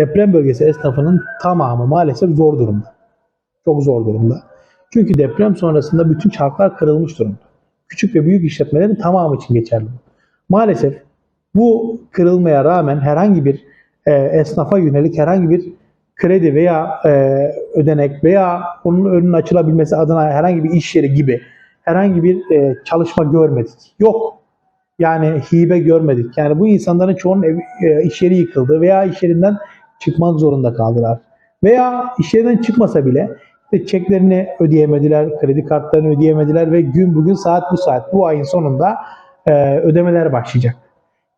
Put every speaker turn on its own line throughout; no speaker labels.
deprem bölgesi esnafının tamamı maalesef zor durumda. Çok zor durumda. Çünkü deprem sonrasında bütün çarklar kırılmış durumda. Küçük ve büyük işletmelerin tamamı için geçerli. Maalesef bu kırılmaya rağmen herhangi bir e, esnafa yönelik herhangi bir kredi veya e, ödenek veya onun önünün açılabilmesi adına herhangi bir iş yeri gibi herhangi bir e, çalışma görmedik. Yok. Yani hibe görmedik. Yani bu insanların çoğunun ev, e, iş yeri yıkıldı veya iş yerinden çıkmak zorunda kaldılar. Veya iş yerinden çıkmasa bile işte çeklerini ödeyemediler, kredi kartlarını ödeyemediler ve gün bugün saat bu saat bu ayın sonunda e, ödemeler başlayacak.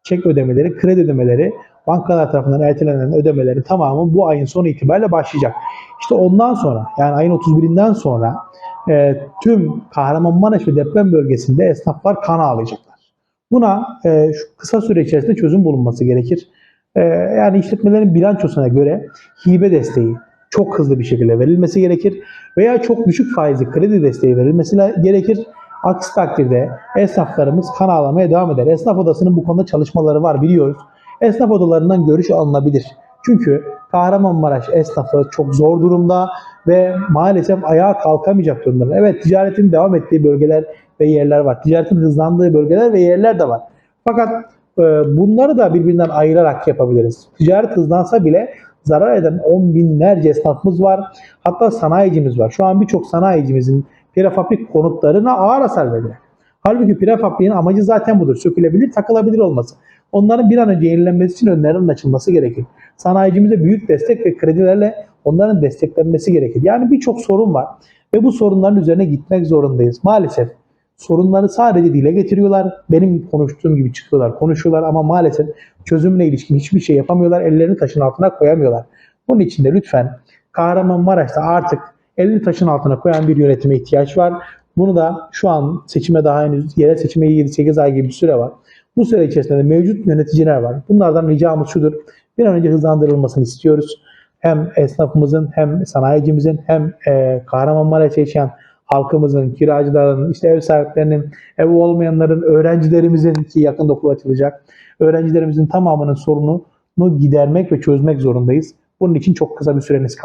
Çek ödemeleri, kredi ödemeleri, bankalar tarafından ertelenen ödemelerin tamamı bu ayın sonu itibariyle başlayacak. İşte ondan sonra yani ayın 31'inden sonra e, tüm Kahramanmaraş ve deprem bölgesinde esnaflar kan ağlayacaklar. Buna e, şu kısa süre içerisinde çözüm bulunması gerekir. E, yani işletmelerin bilançosuna göre hibe desteği çok hızlı bir şekilde verilmesi gerekir veya çok düşük faizli kredi desteği verilmesi gerekir. Aksi takdirde esnaflarımız kan ağlamaya devam eder. Esnaf odasının bu konuda çalışmaları var biliyoruz. Esnaf odalarından görüş alınabilir. Çünkü Kahramanmaraş esnafı çok zor durumda ve maalesef ayağa kalkamayacak durumda. Evet ticaretin devam ettiği bölgeler ve yerler var. Ticaretin hızlandığı bölgeler ve yerler de var. Fakat bunları da birbirinden ayırarak yapabiliriz. Ticaret hızlansa bile zarar eden on binlerce esnafımız var. Hatta sanayicimiz var. Şu an birçok sanayicimizin prefabrik konutlarına ağır hasar veriyor. Halbuki prefabriğin amacı zaten budur. Sökülebilir, takılabilir olması. Onların bir an önce yenilenmesi için önlerinin açılması gerekir. Sanayicimize büyük destek ve kredilerle onların desteklenmesi gerekir. Yani birçok sorun var ve bu sorunların üzerine gitmek zorundayız. Maalesef sorunları sadece dile getiriyorlar. Benim konuştuğum gibi çıkıyorlar, konuşuyorlar ama maalesef çözümle ilişkin hiçbir şey yapamıyorlar. Ellerini taşın altına koyamıyorlar. Bunun için de lütfen Kahramanmaraş'ta artık elini taşın altına koyan bir yönetime ihtiyaç var. Bunu da şu an seçime daha henüz yerel seçime 7-8 ay gibi bir süre var. Bu süre içerisinde de mevcut yöneticiler var. Bunlardan ricamız şudur. Bir an önce hızlandırılmasını istiyoruz. Hem esnafımızın hem sanayicimizin hem e, Kahramanmaraş'ta yaşayan halkımızın, kiracıların, işte ev sahiplerinin, ev olmayanların, öğrencilerimizin ki yakında okul açılacak. Öğrencilerimizin tamamının sorununu gidermek ve çözmek zorundayız. Bunun için çok kısa bir süreniz kaldı.